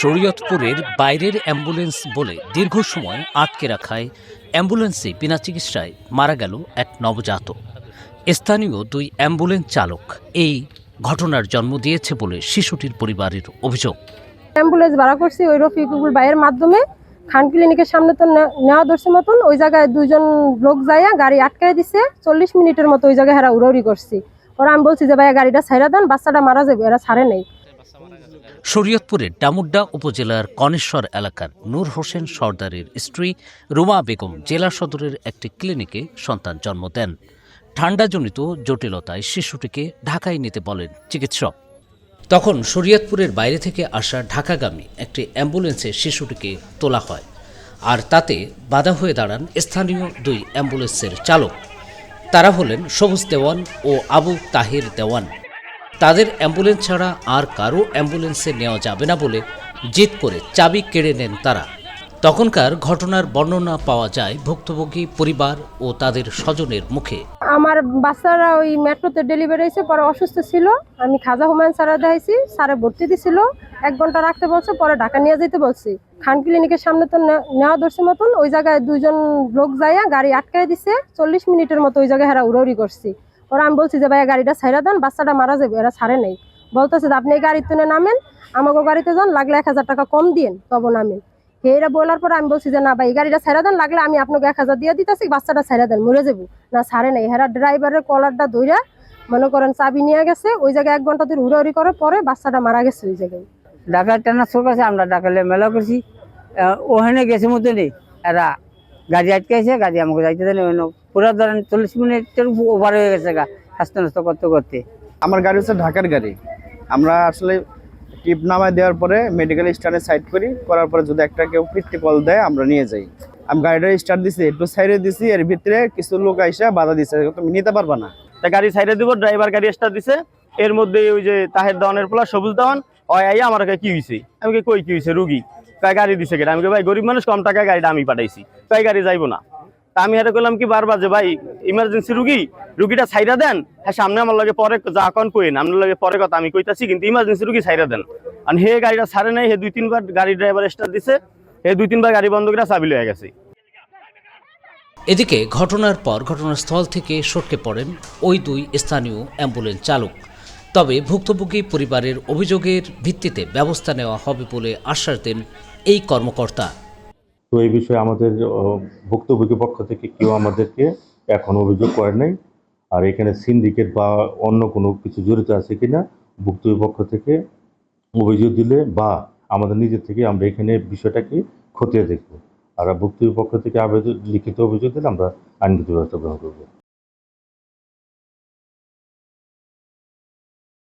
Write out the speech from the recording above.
শরীয়তপুরের বাইরের অ্যাম্বুলেন্স বলে দীর্ঘ সময় আটকে রাখায় অ্যাম্বুলেন্সে বিনা চিকিৎসায় মারা গেল এক নবজাতক। স্থানীয় দুই অ্যাম্বুলেন্স চালক এই ঘটনার জন্ম দিয়েছে বলে শিশুটির পরিবারের অভিযোগ। অ্যাম্বুলেন্স ভাড়া করছি ওই রফিকুল ভাইয়ের মাধ্যমে। খান ক্লিনিকের সামনে তো নেওয়া ধরছে মতন, ওই জায়গায় দুইজন লোক যাইয়া গাড়ি আটকাই দিছে, চল্লিশ মিনিটের মতো ওই জায়গায় হেরা উড়াউড়ি করছি। ওরা আমি বলছি যে, ভাইয়া, গাড়িটা ছাইরা দেন, বাচ্চাটা মারা যাবে, এরা ছাড়ে নেই। শরীয়তপুরের ডামুড্ডা উপজেলার কনেশ্বর এলাকার নূর হোসেন সর্দারের স্ত্রী রুমা বেগম জেলা সদরের একটি ক্লিনিকে সন্তান জন্ম দেন। ঠান্ডাজনিত জটিলতায় শিশুটিকে ঢাকায় নিতে বলেন চিকিৎসক। তখন শরীয়তপুরের বাইরে থেকে আসা ঢাকাগামী একটি অ্যাম্বুলেন্সে শিশুটিকে তোলা হয় আর তাতে বাধা হয়ে দাঁড়ান স্থানীয় দুই অ্যাম্বুলেন্সের চালক। তারা হলেন সবুজ দেওয়ান ও আবু তাহির দেওয়ান। তাদের অ্যাম্বুলেন্স ছাড়া আর কারও অ্যাম্বুলেন্সে নেওয়া যাবে না বলে জিদ করে চাবি কেড়ে নেন তারা। তখনকার ঘটনার বর্ণনা পাওয়া যায় ভুক্তভোগী পরিবার ও তাদের স্বজনের মুখে। আমার বাচ্চারা ওই মেট্রোতে ডেলিভারি হয়েছে, পরে অসুস্থ ছিল। আমি খাজা হুমায়ুন সারা দেখাইছি সারে ভর্তি দিছিল। এক ঘণ্টা রাখতে বলছে, পরে ঢাকা নিয়ে যেতে বলছি। খান ক্লিনিকের সামনে তো নেওয়া ধরছে মতন, ওই জায়গায় দুইজন লোক যাইয়া গাড়ি আটকায় দিছে। চল্লিশ মিনিটের মতো ওই জায়গায় হেরা উড়াউড়ি করছি। পরে আমি বলছি যে, ভাইয়া, গাড়িটা ছাইরা দেন, বাচ্চাটা মারা যাবে, এরা ছাড়ে নেই। বলতেছে যে, আপনি এই গাড়িতে নামেন আমাকে গাড়িতে যান, লাগলে এক হাজার টাকা কম দিন তবে নামেন। এরা বলার পরে আমি বলছি যে না ভাই গাড়িটা ছাইরা দেন লাগলে আমি আপনাকে এক হাজার দিয়ে দিতেছি বাচ্চাটা ছাইরা দেন মরে যাব। না ছাড়ে নাই। হেরা ড্রাইভারের কলারটা ধইরা মনে করেন চাবি নিয়ে গেছে ওই জায়গায় এক ঘণ্টা ধরে উড়াউড়ি করে পরে বাচ্চাটা মারা গেছে ওই জায়গায়। ঢাকার ট্রান্সফার করছে আমরা ঢাকালে মেলা করছি। ওখানে গেছে মতো নেই। এরা গাড়ি আটকাইছে গাড়ি আমাকে যাইতে দেন পুরো ধরেন চল্লিশ মিনিটের ওভার হয়ে গেছে গা হাসতে নাস্তা করতে করতে আমার গাড়ি হচ্ছে ঢাকার গাড়ি। আমরা আসলে টিপ নামায় দেওয়ার পরে মেডিকেল স্ট্যান্ডে সাইড করি করার পরে যদি একটা কেউ ফিরতে কল দেয় আমরা নিয়ে যাই। আমি গাড়িটা স্টার্ট দিছি একটু সাইডে দিছি এর ভিতরে কিছু লোক আইসা বাধা দিছে তুমি নিতে পারবা না। তা গাড়ি সাইডে দিব ড্রাইভার গাড়ি স্টার্ট দিছে এর মধ্যে ওই যে তাহের দেওয়ানের পোলা সবুজ দেওয়ান ওই আইয়া আমার কি হয়েছে আমি কই, কি হয়েছে রুগী? তাই গাড়ি দিছে কেটে। আমি ভাই গরিব মানুষ কম টাকায় গাড়িটা আমি পাঠাইছি। তাই গাড়ি যাইবো না। তা আমি হাতে করলাম কি বারবার যে ভাই ইমার্জেন্সি রুগী, রুগীটা সাইডা দেন হ্যাঁ সামনে আমার লাগে পরে যা কন কইন, আপনার লাগে পরে কথা আমি কইতাছি, কিন্তু ইমার্জেন্সি রুগী সাইডা দেন। আর হে গাড়িটা ছাড়ে নাই, হে দুই তিনবার গাড়ি ড্রাইভার স্টার্ট দিছে, হে দুই তিনবার গাড়ি বন্ধ করে চাবি লয়ে গেছে। এদিকে ঘটনার পর ঘটনাস্থল থেকে সটকে পড়েন ওই দুই স্থানীয় অ্যাম্বুলেন্স চালক। তবে ভুক্তভোগী পরিবারের অভিযোগের ভিত্তিতে ব্যবস্থা নেওয়া হবে বলে আশ্বাস দেন এই কর্মকর্তা। তো এই বিষয়ে আমাদের ভুক্তভোগী পক্ষ থেকে কেউ আমাদেরকে এখন অভিযোগ করে নাই। আর এখানে সিন্ডিকেট বা অন্য কোনো কিছু জড়িত আছে কিনা, ভুক্তভোগী পক্ষ থেকে অভিযোগ দিলে বা আমাদের নিজের থেকে আমরা এখানে বিষয়টাকে খতিয়ে দেখব। আর ভুক্তভোগী পক্ষ থেকে আবেদন, লিখিত অভিযোগ দিলে আমরা আইনগত ব্যবস্থা গ্রহণ করব।